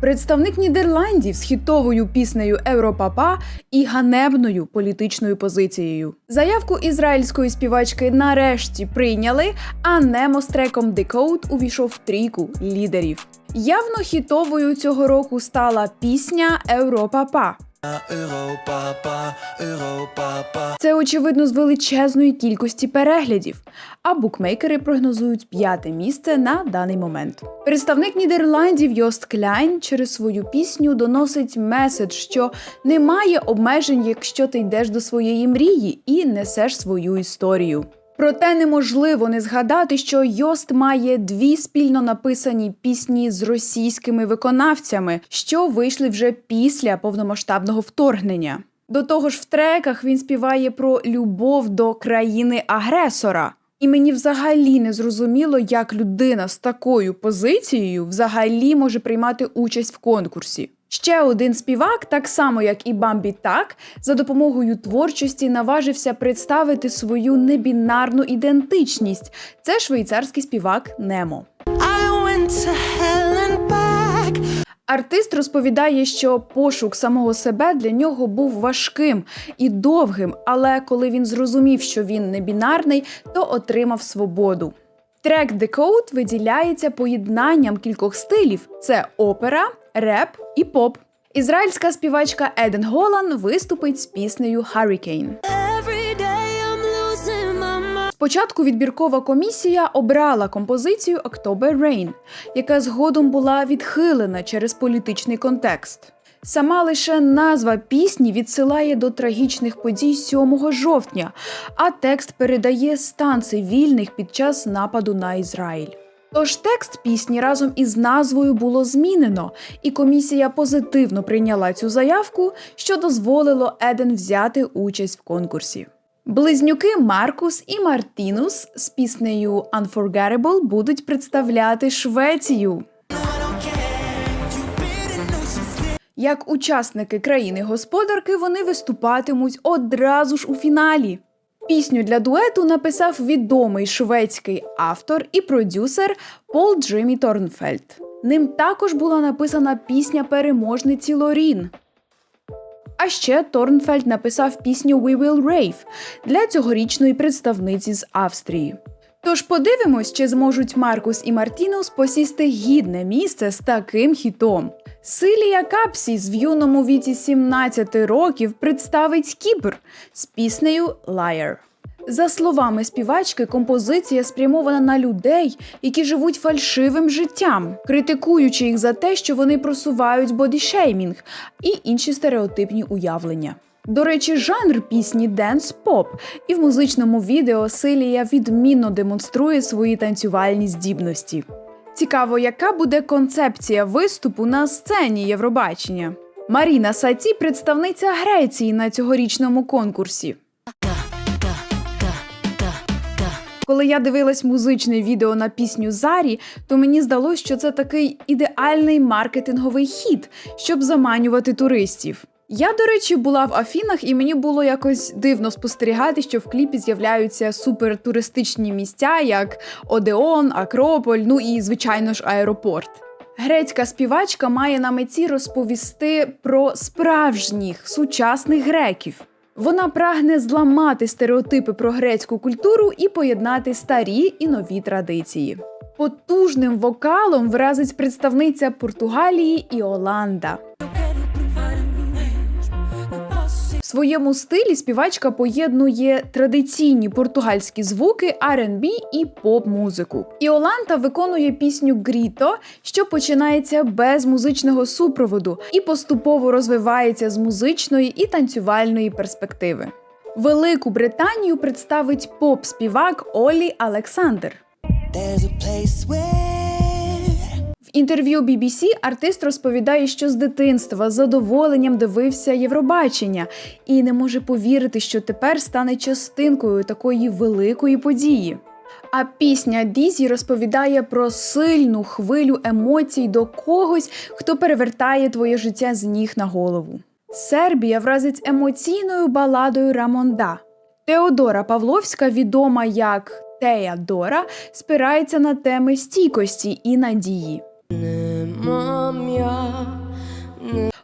Представник Нідерландів з хітовою піснею Европапа і ганебною політичною позицією. Заявку ізраїльської співачки нарешті прийняли, а Немо з треком Декоут увійшов в трійку лідерів. Явно хітовою цього року стала пісня Европапа. Це очевидно з величезної кількості переглядів. А букмекери прогнозують п'яте місце на даний момент. Представник Нідерландів Йост Кляйн через свою пісню доносить меседж, що немає обмежень, якщо ти йдеш до своєї мрії і несеш свою історію. Проте неможливо не згадати, що Йост має дві спільно написані пісні з російськими виконавцями, що вийшли вже після повномасштабного вторгнення. До того ж, в треках він співає про любов до країни-агресора. І мені взагалі не зрозуміло, як людина з такою позицією взагалі може приймати участь в конкурсі. Ще один співак, так само як і Бамбі Так, за допомогою творчості наважився представити свою небінарну ідентичність. Це швейцарський співак Немо. Артист розповідає, що пошук самого себе для нього був важким і довгим, але коли він зрозумів, що він не бінарний, то отримав свободу. Трек Decode виділяється поєднанням кількох стилів: це опера, реп і поп. Ізраїльська співачка Еден Голан виступить з піснею Hurricane. Спочатку відбіркова комісія обрала композицію October Rain, яка згодом була відхилена через політичний контекст. Сама лише назва пісні відсилає до трагічних подій 7 жовтня, а текст передає стан цивільних під час нападу на Ізраїль. Тож текст пісні разом із назвою було змінено, і комісія позитивно прийняла цю заявку, що дозволило Еден взяти участь в конкурсі. Близнюки Маркус і Мартінус з піснею Unforgettable будуть представляти Швецію. Як учасники країни-господарки вони виступатимуть одразу ж у фіналі. Пісню для дуету написав відомий шведський автор і продюсер Пол Джиммі Торнфельд. Ним також була написана пісня переможниці Лорін. А ще Торнфельд написав пісню We Will Rave для цьогорічної представниці з Австрії. Тож подивимось, чи зможуть Маркус і Мартінус посісти гідне місце з таким хітом. Силія Капсіс в юному віці 17 років представить Кіпр з піснею Liar. За словами співачки, композиція спрямована на людей, які живуть фальшивим життям, критикуючи їх за те, що вони просувають бодішеймінг і інші стереотипні уявлення. До речі, жанр пісні денс поп, і в музичному відео Силія відмінно демонструє свої танцювальні здібності. Цікаво, яка буде концепція виступу на сцені Євробачення. Маріна Саті представниця Греції на цьогорічному конкурсі. Коли я дивилась музичне відео на пісню Зарі, то мені здалося, що це такий ідеальний маркетинговий хід, щоб заманювати туристів. Я, до речі, була в Афінах, і мені було якось дивно спостерігати, що в кліпі з'являються супертуристичні місця, як Одеон, Акрополь, ну і, звичайно ж, аеропорт. Грецька співачка має на меті розповісти про справжніх сучасних греків. Вона прагне зламати стереотипи про грецьку культуру і поєднати старі і нові традиції. Потужним вокалом вразить представниця Португалії Іоланда. Своєму стилі співачка поєднує традиційні португальські звуки, R&B і поп-музику. Іоланта виконує пісню Гріто, що починається без музичного супроводу і поступово розвивається з музичної і танцювальної перспективи. Велику Британію представить поп-співак Олі Олександр. Інтерв'ю BBC артист розповідає, що з дитинства з задоволенням дивився Євробачення і не може повірити, що тепер стане частинкою такої великої події. А пісня Дізі розповідає про сильну хвилю емоцій до когось, хто перевертає твоє життя з ніг на голову. Сербія вразить емоційною баладою Рамонда. Теодора Павловська, відома як Тея Дора, спирається на теми стійкості і надії.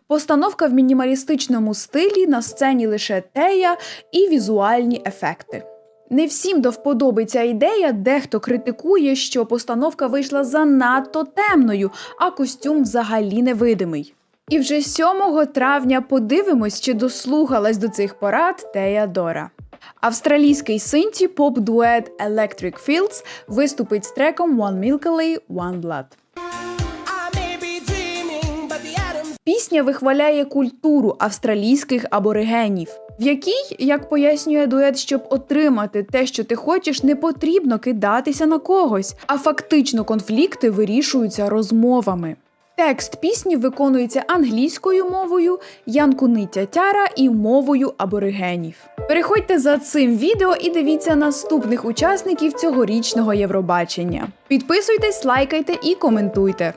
Постановка в мінімалістичному стилі на сцені лише тея і візуальні ефекти. Не всім до вподоби ця ідея, дехто критикує, що постановка вийшла занадто темною, а костюм взагалі невидимий. І вже 7 травня подивимось, чи дослухалась до цих порад Тея Дора. Австралійський синті поп-дует Electric Fields виступить з треком One Milky One Blood. Пісня вихваляє культуру австралійських аборигенів, в якій, як пояснює дует, щоб отримати те, що ти хочеш, не потрібно кидатися на когось, а фактично конфлікти вирішуються розмовами. Текст пісні виконується англійською мовою, янкуни тятяра і мовою аборигенів. Переходьте за цим відео і дивіться наступних учасників цьогорічного Євробачення. Підписуйтесь, лайкайте і коментуйте.